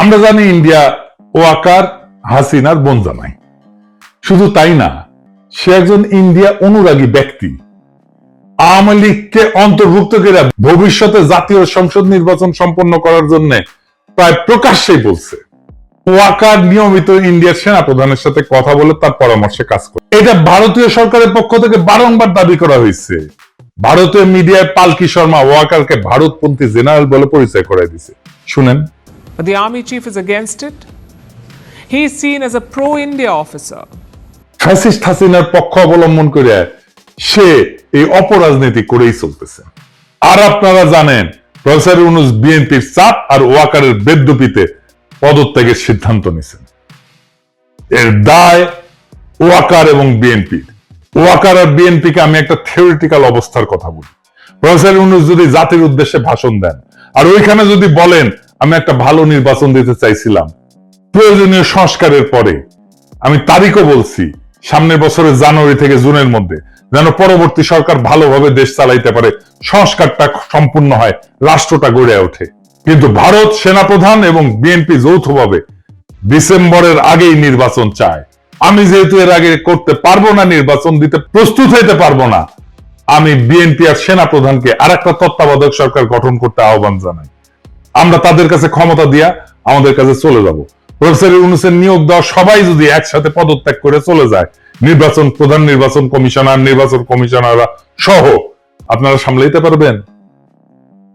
আমরা জানি ইন্ডিয়া ওয়াকার হাসিনার বোন জামাই। শুধু তাই না, সে একজন ইন্ডিয়া অনুরাগী ব্যক্তি। আওয়ামী লীগকে অন্তর্ভুক্ত করে ভবিষ্যতে জাতীয় সংসদ নির্বাচন সম্পন্ন করার জন্য প্রায় প্রকাশ্যেই বলছে। ওয়াকার নিয়মিত ইন্ডিয়ার সেনা প্রধানের সাথে কথা বলে তার পরামর্শে কাজ করে। এটা ভারতীয় সরকারের পক্ষ থেকে বারংবার দাবি করা হয়েছে। ভারতীয় মিডিয়ায় পালকি শর্মা ওয়াকারকে ভারতপন্থী জেনারেল বলে পরিচয় করে দিছে। শুনেন। But the army chief is against it. He is seen as a pro India officer. Fascist হাসিনার পক্ষ অবলম্বন করে সে এই অপরাজনীতি করেই চলতেছে আর আপনারা জানেন, প্রফেসর ইউনুস বিএনপির চাপ আর ওয়াকারের বেদ্যপিতে পদত্যাগের সিদ্ধান্ত নিয়েছেন এর দায় ওয়াকার এবং বিএনপির ওয়াকার আর বিএনপিকে আমি একটা থিওরিটিক্যাল অবস্থার কথা বলি প্রফেসর ইউনুস যদি জাতির উদ্দেশ্যে ভাষণ দেন, আর ওইখানে যদি বলেন আমি একটা ভালো নির্বাচন দিতে চাইছিলাম। প্রয়োজনীয় সংস্কারের পরে। আমি তারিখও বলছি, সামনের বছরের জানুয়ারি থেকে জুনের মধ্যে, যেন পরবর্তী সরকার ভালোভাবে দেশ চালাইতে পারে। সংস্কারটা সম্পূর্ণ হয়, রাষ্ট্রটা গড়ে ওঠে। কিন্তু ভারত সেনাপ্রধান এবং বিএনপি যৌথভাবে ডিসেম্বরের আগেই নির্বাচন চায়। আমি যেহেতু এর আগে করতে পারব না, নির্বাচন দিতে প্রস্তুত হইতে পারব না, আমি বিএনপি আর সেনাপ্রধানকে আর একটা তত্ত্বাবধায়ক সরকার গঠন করতে আহ্বান জানাই। আমরা তাদের কাছে ক্ষমতা দিয়া আমাদের কাছে চলে যাব। প্রফেসর ইউনুসের নিয়োগ দেওয়া সবাই যদি একসাথে পদত্যাগ করে চলে যায়, নির্বাচন প্রধান নির্বাচন কমিশনার, নির্বাচন কমিশনাররা সহ, আপনারা সামলাইতে পারবেন?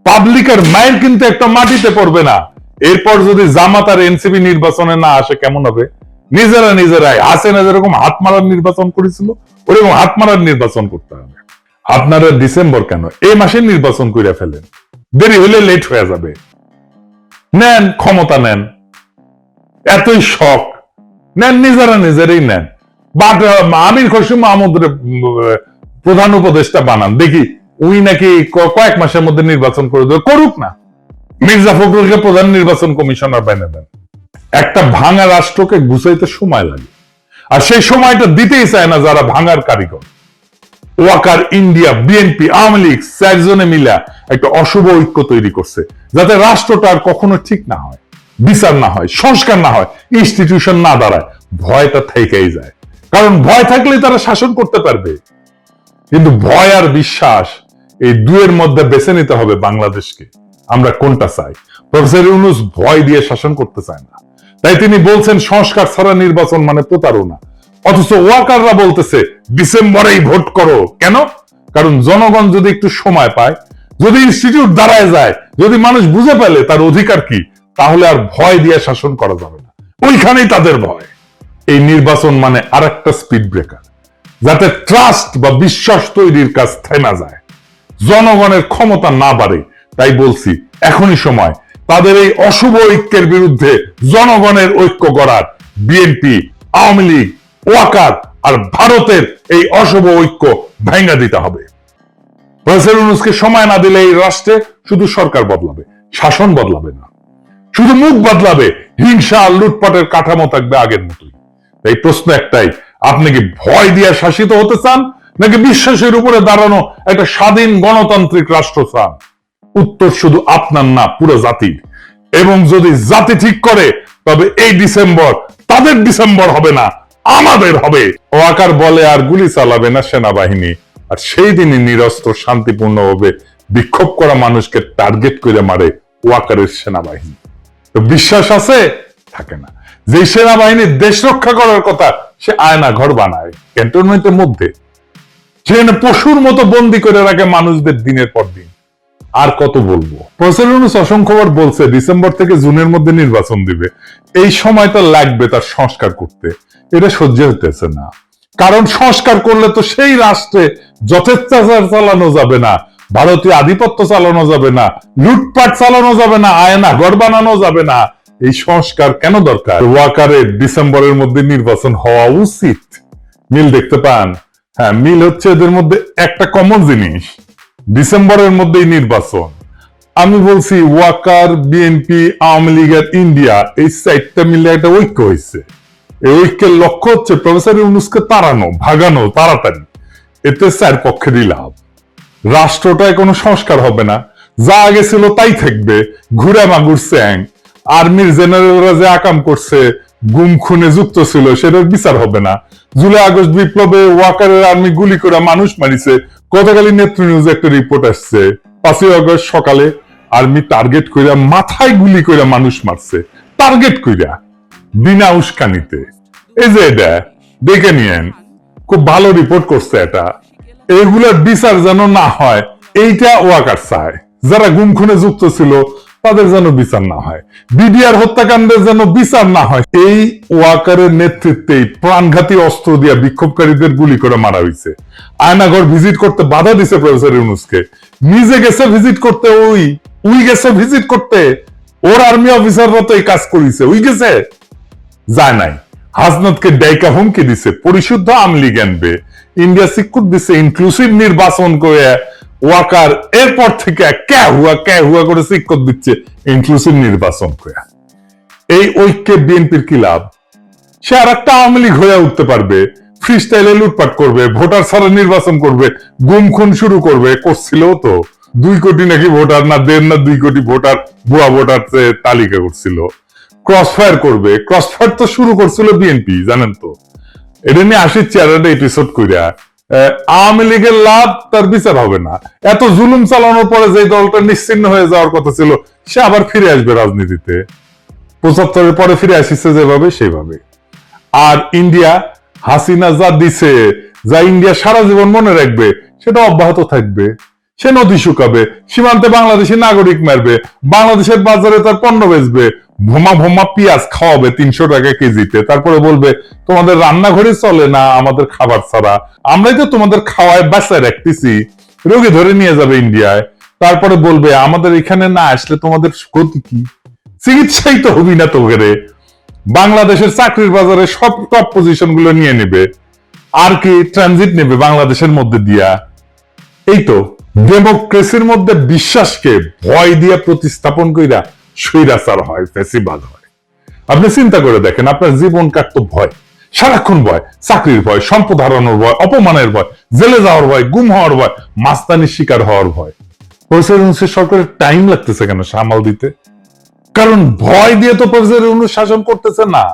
পাবলিকের মাইল কিন্তু একটা মাটিতে পড়বে না। এরপর যদি জামাত আর এনসিপি নির্বাচনে না আসে, কেমন হবে? নিজেরা নিজেরাই। আসে না যেরকম হাত মারার নির্বাচন করেছিল, ওরকম হাত মারার নির্বাচন করতে হবে। আপনারা ডিসেম্বর কেন? এই মাসে নির্বাচন করে ফেলেন। দেরি হলে লেট হয়ে যাবে। নেন, ক্ষমতা নেন। এতই শখ। নেন, নিজেরা নিজেরাই নেন। বাট আমির খসরু মাহমুদ প্রধান উপদেষ্টা বানান। দেখি, উনি নাকি কয়েক মাসের মধ্যে নির্বাচন করে দেবে। করুক না। মির্জা ফখরুলকে প্রধান নির্বাচন কমিশনার বানিয়ে দেন। একটা ভাঙা রাষ্ট্রকে গুছাইতে সময় লাগে। আর সেই সময়টা দিতেই চায় না যারা ভাঙার কারিগর। ওয়াকার ইন্ডিয়া, বিএনপি, আওয়ামী লীগ, চারজনে মিলা একটা অশুভ ঐক্য তৈরি করছে, যাতে রাষ্ট্রটা আর কখনো ঠিক না হয়, বিচার না হয়, সংস্কার না হয় ইনস্টিটিউশন না দাঁড়ায়, ভয়টা থেকেই যায়। কারণ ভয় থাকলেই তারা শাসন করতে পারবে। কিন্তু ভয় আর বিশ্বাস এই দুয়ের মধ্যে বেছে নিতে হবে বাংলাদেশকে। আমরা কোনটা চাই? প্রফেসর ইউনুস ভয় দিয়ে শাসন করতে চায় না। তাই তিনি বলছেন, সংস্কার ছাড়া নির্বাচন মানে প্রতারণা। অথচ ওয়াকাররা বলতেছে, ডিসেম্বরেই ভোট করো। কেন? কারণ জনগণ যদি একটু সময় পায়, যদি ইনস্টিটিউট দাঁড়ায় যায়, যদি মানুষ বুঝে পেলে তার অধিকার কি, তাহলে আর ভয় দিয়ে শাসন করা যাবে না। ওইখানেই তাদের ভয়। এই নির্বাচন মানে আর একটা স্পিড ব্রেকার যাতে ট্রাস্ট বা বিশ্বাস তৈরির কাজ থেমা যায়। জনগণের ক্ষমতা না বাড়ে, তাই বলছি, এখনই সময়। তাদের এই অশুভ ঐক্যের বিরুদ্ধে জনগণের ঐক্য গড়ার বিএনপি, আওয়ামী লীগ ওয়াকার আর ভারতের এই অশুভ ঐক্য ভেঙে দিতে হবে। প্রফেসর ইউনুসকে সময় না দিলে এই রাষ্ট্রে শুধু সরকার বদলাবে, শাসন বদলাবে না। শুধু মুখ বদলাবে, হিংসা আর লুটপাটের কাঠামো থাকবে আগের মতোই। এই প্রশ্ন একটাই, আপনি কি ভয় দিয়ে শাসিত হতে চান, নাকি বিশ্বাসের উপরে দাঁড়ানো একটা স্বাধীন গণতান্ত্রিক রাষ্ট্র চান? উত্তর শুধু আপনার না, পুরো জাতির। এবং যদি জাতি ঠিক করে, তবে এই ডিসেম্বর তাদের ডিসেম্বর হবে না আমাদের হবে। ওয়াকার বলে আর গুলি চালাবে না সেনাবাহিনী। আর সেই দিনই নিরস্ত্র শান্তিপূর্ণভাবে বিক্ষোভ করা মানুষকে টার্গেট করে মারে ওয়াকারের সেনাবাহিনী। তো বিশ্বাস আছে? থাকে না। যে সেনাবাহিনী দেশ রক্ষা করার কথা সে আয়না ঘর বানায় ক্যান্টনমেন্টের মধ্যে। সেখানে পশুর মতো বন্দি করে রাখে মানুষদের দিনের পর দিন। আর কত বলব? প্রফেসর ইউনুস অসংখ্যবার বলছে, ডিসেম্বর থেকে জুনের মধ্যে নির্বাচন দিবে। এই সময়টা লাগবে তার সংস্কার করতে। এটা সহ্য হতেছে না। কারণ সংস্কার করলে তো সেই রাষ্ট্রে যথেচ্ছাচার চালানো যাবে না, ভারতীয় আধিপত্য চালানো যাবে না, লুটপাট চালানো যাবে না আয়না ঘর বানানো যাবে না। এই সংস্কার কেন দরকার? ওয়াকারের ডিসেম্বরের মধ্যে নির্বাচন হওয়া উচিত। মিল দেখতে পান। হ্যাঁ মিল হচ্ছে এদের মধ্যে একটা কমন জিনিস। ডিসেম্বরের মধ্যেই নির্বাচন। আমি বলছি ওয়াকার, বিএনপি, আওয়ামী লীগ আর ইন্ডিয়া, এই সাইডটা মিলে একটা ঐক্য হয়েছে। এই ঐক্যের লক্ষ্য হচ্ছে প্রফেসর ইউনুসকে তাড়ানো, ভাগানো, তাড়াতাড়ি। এতে স্যার পক্ষেরই লাভ। রাষ্ট্রটায় কোনো সংস্কার হবে না। যা আগে ছিল তাই থাকবে। ঘুরে মাগুর স্যাং। আর্মির জেনারেলরা যে আকাম করছে, গুম খুনে যুক্ত ছিল, সেটার বিচার হবে না। জুলাই আগস্ট বিপ্লবে ওয়াকারের আর্মি গুলি করে মানুষ মারিছে গতকালই নেত্র নিউজে একটা রিপোর্ট আসছে, পাঁচই আগস্ট সকালে আর্মি টার্গেট কইরা মাথায় গুলি কইরা মানুষ মারছে। টার্গেট কইরা, বিনা উস্কানিতে। এই যে এটা, দেখে নিয়েন, খুব ভালো রিপোর্ট করছে এটা। এগুলার বিচার যেন না হয়, এইটা ওয়াকার চায়। যারা গুম খুনে যুক্ত ছিল তাদের যেন বিচার না হয়, বিডিআর হত্যাকাণ্ডের যেন বিচার না হয়, এই ওয়াকারের নেতৃত্বেই প্রাণঘাতী অস্ত্র দিয়া বিক্ষোভকারীদের গুলি করে মারা হয়েছে আয়নাঘর ভিজিট করতে বাধা দিছে প্রফেসর ইউনুসকে। নিজে গেছে ভিজিট করতে, ওই, উই গেছে ভিজিট করতে, ওর আর্মি অফিসাররা তো এই কাজ করিছে, উই গেছে? যায় নাই। হাসনাতকে ডাইকা হুমকি দিছে, পরিশুদ্ধ আমলি জ্ঞানবে ইন্ডিয়া সিকুট দিছে ইনক্লুসিভ নির্বাচন করে ওয়াকার এরপর থেকে কে হুয়া কে হুয়া করে সিকুট দিচ্ছে ইনক্লুসিভ নির্বাচন করে এই ঐক্যে বিএনপির কি লাভ? সে আর একটা আওয়ামী লীগ হয়ে উঠতে পারবে ফ্রি স্টাইলে লুটপাট করবে ভোটার ছাড়া নির্বাচন করবে গুম খুন শুরু করবে করছিল তো। দুই কোটি নাকি ভোটার না দেড় না দুই কোটি ভোটার ভুয়া ভোটার তালিকা করছিল। ক্রস ফায়ার করবে ক্রস ফায়ার তো শুরু করছিল বিএনপি জানেন তো। এটা নিয়ে আসি চেয়ারটা এপিসোড আহ, আওয়ামী লীগের লাভ তার বিচার হবে না। এত জুলুম চালানোর পরে যে দলটা নিশ্চিন্ন হয়ে যাওয়ার কথা ছিল, সে আবার ফিরে আসবে রাজনীতিতে। পঁচাত্তরের পরে ফিরে আসিছে যেভাবে সেভাবে আর ইন্ডিয়া, হাসিনা যা দিছে, যা ইন্ডিয়া সারা জীবন মনে রাখবে, সেটা অব্যাহত থাকবে। সে নদী শুকাবে, সীমান্তে বাংলাদেশি নাগরিক মারবে, বাংলাদেশের বাজারে তার পণ্য বেচবে, ভোমা ভোমা পেঁয়াজ খাওয়াবে তিনশো টাকা কেজিতে। তারপরে বলবে, তোমাদের রান্নাঘরে চলে না আমাদের খাবার ছাড়া? আমরাই তো তোমাদের খাওয়ায় বাঁচায় রাখতেছি। রোগী ধরে নিয়ে যাবে ইন্ডিয়ায়। তারপরে বলবে, আমাদের এখানে না আসলে তোমাদের ক্ষতি কি? চিকিৎসাই তো হবি না তোকে বাংলাদেশের চাকরির বাজারে সব টপ পজিশনগুলো নিয়ে নেবে। আর কি ট্রানজিট নেবে বাংলাদেশের মধ্যে দিয়া? এই তো। ডেমোক্রেসির মধ্যে বিশ্বাসকে ভয় দিয়ে প্রতিস্থাপন কইরা স্বৈরাচার হয় ফেসিবাদ হয়। আপনি চিন্তা করে দেখেন, আপনার জীবন কাটতো ভয়, সারাক্ষণ ভয়, চাকরির ভয়, সম্পদ হারানোর ভয়, অপমানের ভয়, জেলে যাওয়ার ভয়, গুম হওয়ার ভয়, মাস্তানির শিকার হওয়ার ভয়। প্রফেসর সরকারের টাইম লাগতেছে কেন সামাল দিতে? কারণ ভয় দিয়ে তো প্রফেসর ইউনূস শাসন করতেছে না।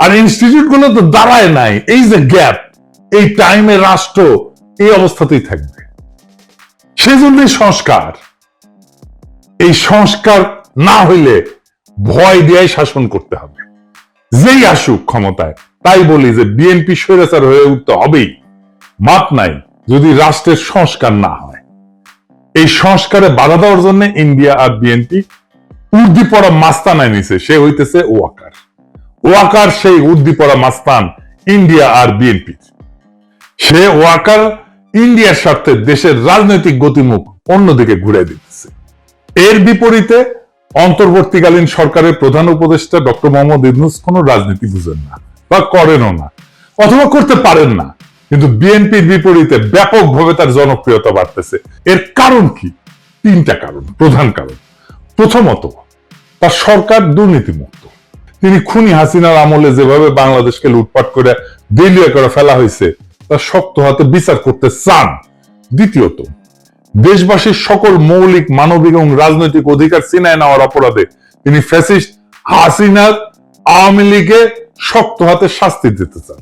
আর ইনস্টিটিউটগুলো তো দাঁড়ায় নাই, এই যে গ্যাপ এই টাইমে রাষ্ট্র এই অবস্থাতেই থাকবে। সেজন্যই সংস্কার। এই সংস্কার না হইলে ভয় দিয়ে শাসন করতে হবে। যেই আসুক ক্ষমতায়, তাই বলি যে বিএনপি স্বৈরাচার হয়ে উঠতে হবেই। মাপ নাই যদি রাষ্ট্রের সংস্কার না হয়। এই সংস্কারে বাধা দেওয়ার জন্য ইন্ডিয়া আর বিএনপি উর্দি পড়া মাস্তান নিছে, সে হইতেছে ওয়াকার। ওয়াকার সেই উর্দি পড়া মাস্তান ইন্ডিয়া আর বিএনপি সে ওয়াকার ইন্ডিয়ার স্বার্থে দেশের রাজনৈতিক গতিমুখ অন্যদিকে ঘুরে দিতেছে এর বিপরীতে অন্তর্বর্তীকালীন সরকারের প্রধান উপদেষ্টা ডক্টর মোহাম্মদ ইদনুস কোন রাজনীতি বুঝেন না বা করেনও না, অথবা করতে পারেন না। কিন্তু বিএনপির বিপরীতে ব্যাপকভাবে তার জনপ্রিয়তা বাড়তেছে। এর কারণ কি? তিনটা কারণ, প্রধান কারণ। প্রথমত, তার সরকার দুর্নীতিমুক্ত। তিনি খুনি হাসিনার আমলে যেভাবে বাংলাদেশকে লুটপাট করে দেলিয়া করে ফেলা হয়েছে তা শক্ত হাতে বিচার করতে চান। দ্বিতীয়ত, দেশবাসীর সকল মৌলিক, মানবিক এবং রাজনৈতিক অধিকার ছিনায় নেওয়ার অপরাধে তিনি ফ্যাসিস্ট হাসিনার আওয়ামী লীগে শক্ত হাতে শাস্তি দিতে চান।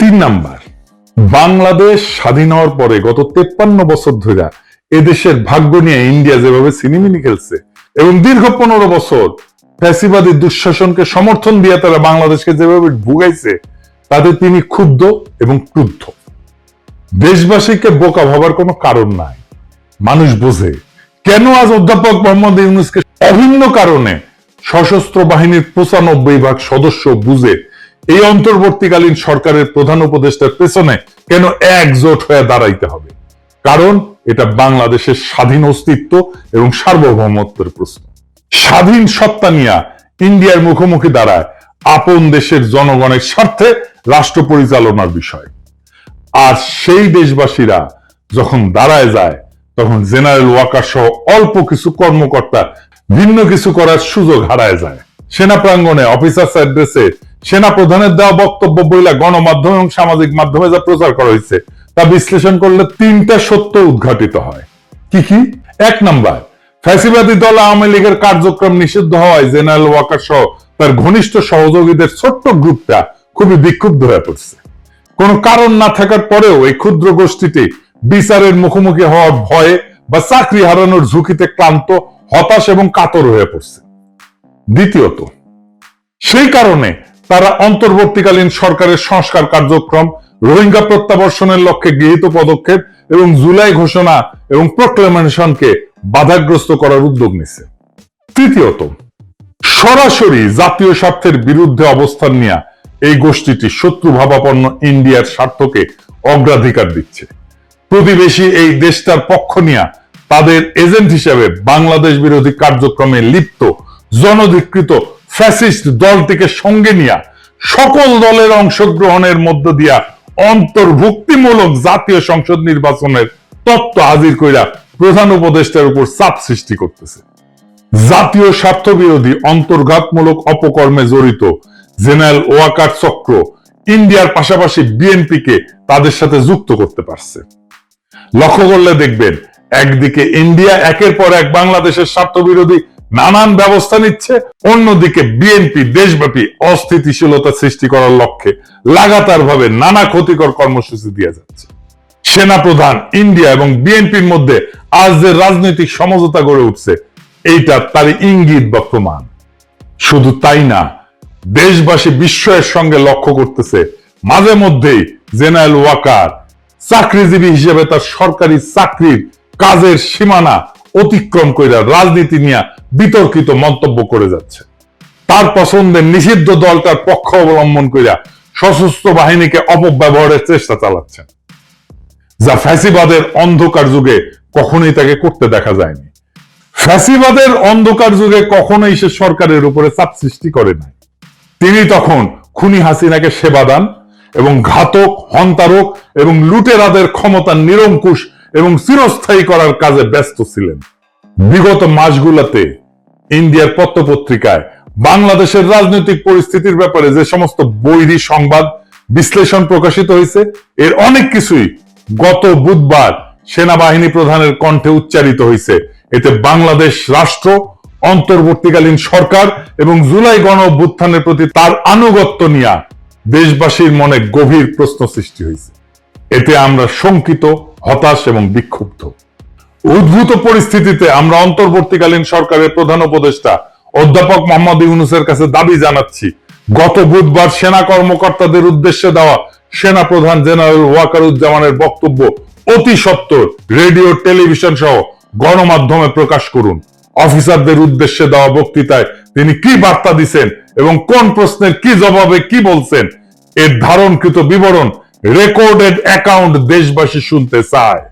তিন নাম্বার, বাংলাদেশ স্বাধীন হওয়ার পরে গত তেপ্পান্ন বছর ধরে এদেশের ভাগ্য নিয়ে ইন্ডিয়া যেভাবে সিনেমিনি খেলছে এবং দীর্ঘ পনেরো বছর ফ্যাসিবাদী দুঃশাসনকে সমর্থন দিয়ে তারা বাংলাদেশকে যেভাবে ভুগাইছে তাতে তিনি ক্ষুব্ধ এবং ক্রুদ্ধ। দেশবাসীকে বোকা ভাবার কোনো কারণ নাই। মানুষ বোঝে, কেন আজ অধ্যাপক মোহাম্মদ ইউনুসকে অভিন্ন কারণে সশস্ত্র বাহিনীর পঁচানব্বই ভাগ সদস্য বুঝে এই অন্তর্বর্তীকালীন সরকারের প্রধান উপদেষ্টার পেছনে কেন একজোট হয়ে দাঁড়াইতে হবে? কারণ এটা বাংলাদেশের স্বাধীন অস্তিত্ব এবং সার্বভৌমত্বের প্রশ্ন। স্বাধীন সত্তা নিয়ে ইন্ডিয়ার মুখোমুখি দাঁড়ায় আপন দেশের জনগণের স্বার্থে রাষ্ট্র পরিচালনার বিষয়। আর সেই দেশবাসীরা যখন দাঁড়ায় যায়, তখন জেনারেল ওয়াকার সহ অল্প কিছু কর্মকর্তা ভিন্ন কিছু করার সুযোগ হারায় যায়। সেনা প্রাঙ্গনে অফিসার্স অ্যাড্রেসে সেনা প্রধানের দেওয়া বক্তব্য বইলা গণমাধ্যম এবং সামাজিক মাধ্যমে যা প্রচার করা হয়েছে, তা বিশ্লেষণ করলে তিনটা সত্য উদ্ঘাটিত হয়। কি কি? এক নাম্বার, ফ্যাসিবাদী দল আওয়ামী লীগের কার্যক্রম নিষিদ্ধ হওয়ায় জেনারেল ওয়াকার সহ তার ঘনিষ্ঠ সহযোগীদের ছোট্ট গ্রুপটা খুবই বিক্ষুব্ধ হয়ে পড়ছে। কোনো কারণ না থাকার পরেও এই ক্ষুদ্র গোষ্ঠীটি বিচারের মুখোমুখি হওয়ার ভয়ে বা চাকরি হারানোর ঝুঁকিতে ক্লান্ত, হতাশ এবং কাতর হয়ে পড়ছে। দ্বিতীয়ত, সেই কারণে তারা অন্তর্বর্তীকালীন সরকারের সংস্কার কার্যক্রম, রোহিঙ্গা প্রত্যাবর্ষণের লক্ষ্যে গৃহীত পদক্ষেপ এবং জুলাই ঘোষণা এবং প্রোক্লেমেশনকে বাধাগ্রস্ত করার উদ্যোগ নিচ্ছে তৃতীয়ত সরাসরি জাতীয় স্বার্থের বিরুদ্ধে অবস্থান নিয়ে এই গোষ্ঠীটি শত্রু ভাবাপন্ন ইন্ডিয়ার স্বার্থকে অগ্রাধিকার দিচ্ছে। প্রতিবেশী এই দেশটার পক্ষ নিয়ে তাদের এজেন্ট হিসেবে বাংলাদেশ বিরোধী কার্যক্রমে লিপ্ত, জনধিকৃত ফ্যাসিস্ট দলটিকে সঙ্গে নিয়ে, সকল দলের অংশগ্রহণের মধ্য দিয়া অন্তর্ভুক্তিমূলক জাতীয় সংসদ নির্বাচনের তত্ত্ব হাজির কইরা প্রধান উপদেষ্টার উপর চাপ সৃষ্টি করতেছে। জাতীয় স্বার্থ বিরোধী অন্তর্ঘাতমূলক অপকর্মে জড়িত জেনারেল ওয়াকার চক্র ইন্ডিয়ার পাশাপাশি বিএনপিকে তাদের সাথে যুক্ত করতে পারছে। লক্ষ্য করলে দেখবেন, একদিকে ইন্ডিয়া একের পর এক বাংলাদেশের স্বার্থ বিরোধী নানান ব্যবস্থা নিচ্ছে, অন্যদিকে বিএনপি দেশব্যাপী অস্থিতিশীলতা সৃষ্টি করার লক্ষ্যে লাগাতার ভাবে নানা ক্ষতিকর কর্মসূচি দিয়ে যাচ্ছে। সেনা প্রধান ইন্ডিয়া এবং বিএনপির মধ্যে আজ যে রাজনৈতিক সমঝোতা গড়ে উঠছে এইটা তার ইঙ্গিত বা প্রমাণ। শুধু তাই না, দেশবাসী বিস্ময়ের সঙ্গে লক্ষ্য করতেছে, মাঝে মধ্যেই জেনারেল ওয়াকার, চাকরিজীবী হিসেবে তার সরকারি চাকরির কাজের সীমানা অতিক্রম করে রাজনীতি নিয়ে বিতর্কিত মন্তব্য করে যাচ্ছে। তার পছন্দের নিষিদ্ধ দলটার পক্ষ অবলম্বন করিয়া সশস্ত্র বাহিনীকে অপব্যবহারের চেষ্টা চালাচ্ছেন। যা ফ্যাসিবাদের অন্ধকার যুগে কখনোই তাকে করতে দেখা যায়নি। ফ্যাসিবাদের অন্ধকার যুগে কখনোই সে সরকারের উপরে চাপ সৃষ্টি করে নাই। তিনি তখন খুনি হাসিনাকে সেবা দান এবং ঘাতক, হন্তারক এবং লুটেরাদের ক্ষমতা নিরঙ্কুশ এবং চিরস্থায়ী করার কাজে ব্যস্ত ছিলেন। বিগত মাসগুলোতে ইন্ডিয়ার পত্রপত্রিকায় বাংলাদেশের রাজনৈতিক পরিস্থিতির ব্যাপারে যে সমস্ত বৈরী সংবাদ বিশ্লেষণ প্রকাশিত হয়েছে, এর অনেক কিছুই গত বুধবার সেনাবাহিনী প্রধানের কণ্ঠে উচ্চারিত হয়েছে। এতে বাংলাদেশ রাষ্ট্র, অন্তর্বর্তীকালীন সরকার এবং জুলাই গণ অভ্যুত্থানের প্রতি তার আনুগত্য নিয়ে দেশবাসীর মনে গভীর প্রশ্ন সৃষ্টি হয়েছে। এতে আমরা শঙ্কিত, হতাশ এবং বিক্ষুব্ধ। উদ্ভূত পরিস্থিতিতে আমরা অন্তর্বর্তীকালীন সরকারের প্রধান উপদেষ্টা অধ্যাপক মোহাম্মদ ইউনুসের কাছে দাবি জানাচ্ছি, গত বুধবার সেনা কর্মকর্তাদের উদ্দেশ্যে দেওয়া সেনা প্রধান জেনারেল ওয়াকারুজ্জামানের বক্তব্য অতি সত্বর রেডিও, টেলিভিশন সহ গণমাধ্যমে প্রকাশ করুন। অফিসারদের উদ্দেশ্যে দেওয়া বক্তৃতায় তিনি কি বার্তা দিচ্ছেন এবং কোন প্রশ্নের কি জবাবে কি বলছেন, এর ধারণকৃত বিবরণ রেকর্ডেড অ্যাকাউন্ট দেশবাসী শুনতে চায়।